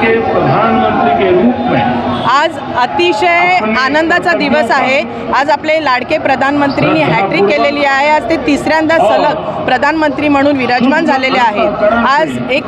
के प्रधानमंत्री के रूप में आज अतिशय आनंदाचा दिवस आहे. आज आपले लाडके प्रधानमंत्रींनी हॅट्रिक केलेली आहे. आज ते तिसऱ्यांदा सलग प्रधानमंत्री म्हणून विराजमान झालेले आहेत. आज एक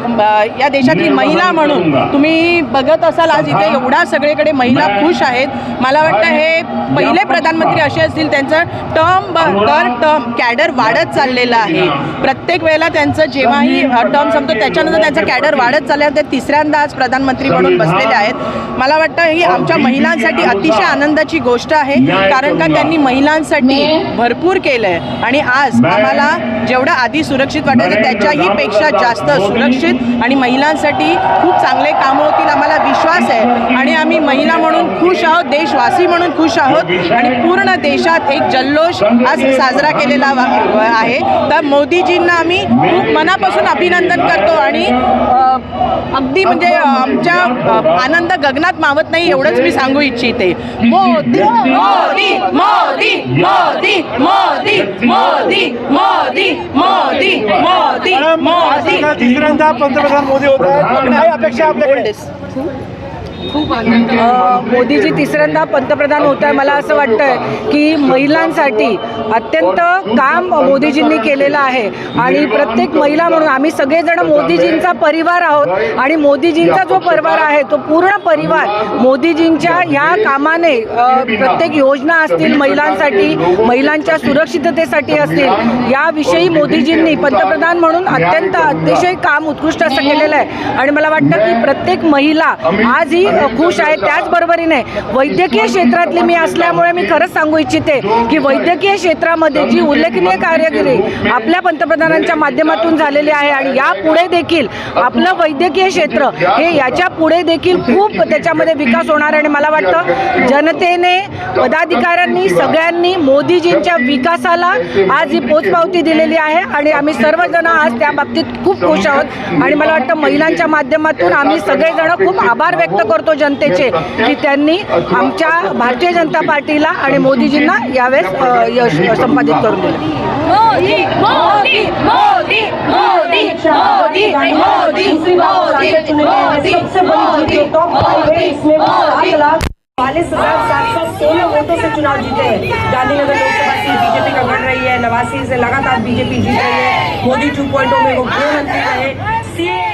या देशातली महिला म्हणून तुम्ही बघत असाल आज इथे एवढा सगळीकडे महिला खुश आहेत. मला वाटतं हे पहिले प्रधानमंत्री असे असतील त्यांचं टर्म दर टर्म कॅडर वाढत चाललेलं आहे. प्रत्येक वेळेला त्यांचं जेव्हाही टर्म संपतो त्याच्यानंतर त्यांचं कॅडर वाढत चाललं आहे ते तिसऱ्यांदा आज प्रधानमंत्री म्हणून बसलेले आहेत. मला वाटतं ही आमच्या महिलांसाठी अतिशय आनंदाची गोष्ट आहे कारण का त्यांनी महिलांसाठी भरपूर केलं आहे आणि आज आम्हाला जेवढं आधी सुरक्षित वाटायचं त्याच्याही पेक्षा जास्त सुरक्षित आणि महिलांसाठी खूप चांगले कामं होतील आम्हाला विश्वास आहे. आणि आम्ही महिला म्हणून खुश आहोत देशवासी म्हणून खुश आहोत आणि पूर्ण देशात एक जल्लोष आज साजरा केलेला आहे. तर मोदीजींना आम्ही खूप मनापासून अभिनंदन करतो आणि अगदी म्हणजे आमच्या आनंद गगनात मावत नाही एवढंच मी सांगू इच्छिते. मोदी मोदी मोदी मोदी मोदी मोदी मोदी मोदी मोदी मोदी तिसऱ्यांदा पंतप्रधान मोदी होत आहेत काय अपेक्षा आपल्याकडे? अ, मोदीजी तिसऱ्यांदा पंतप्रधान होत आहे. मला असं वाटतंय की महिलांसाठी अत्यंत काम मोदीजींनी केलेलं आहे. आणि प्रत्येक महिला म्हणून आम्ही सगळेजण मोदीजींचा परिवार आहोत. आणि मोदीजींचा जो परिवार आहे तो पूर्ण परिवार मोदीजींच्या ह्या कामाने प्रत्येक योजना असतील महिलांसाठी महिलांच्या सुरक्षिततेसाठी असतील याविषयी मोदीजींनी पंतप्रधान म्हणून अत्यंत अतिशय काम उत्कृष्ट असं केलेलं आहे. आणि मला वाटतं की प्रत्येक महिला आज ही खुश आहे त्याचबरोबरीने वैद्यकीय क्षेत्रातली मी असल्यामुळे मी खरंच सांगू इच्छिते की वैद्यकीय क्षेत्रामध्ये जी उल्लेखनीय कामगिरी आपल्या पंतप्रधानांच्या माध्यमातून झालेली आहे आणि यापुढे देखील आपलं वैद्यकीय क्षेत्र हे याच्यापुढे देखील खूप त्याच्यामध्ये विकास होणार आहे आणि मला वाटतं जनतेने पदाधिकाऱ्यांनी सगळ्यांनी मोदीजींच्या विकासाला आज ही पोचपावती दिलेली आहे आणि आम्ही सर्वजण आज त्या बाबतीत खूप खुश आहोत. आणि मला वाटतं महिलांच्या माध्यमातून आम्ही सगळेजण खूप आभार व्यक्त करतो. करतो जनते आम भारतीय जनता पार्टी मोदीजी मोदीजींना यश संपादित कर दिले चालीस हज़ार सात सौ सोलह वोटों से चुनाव जीते हैं गांधीनगर लोकसभा सीट बीजेपी का बढ़ रही है नवासी से लगातार बीजेपी जीत रही है मोदी टू पॉइंट में वो गृह मंत्री रहे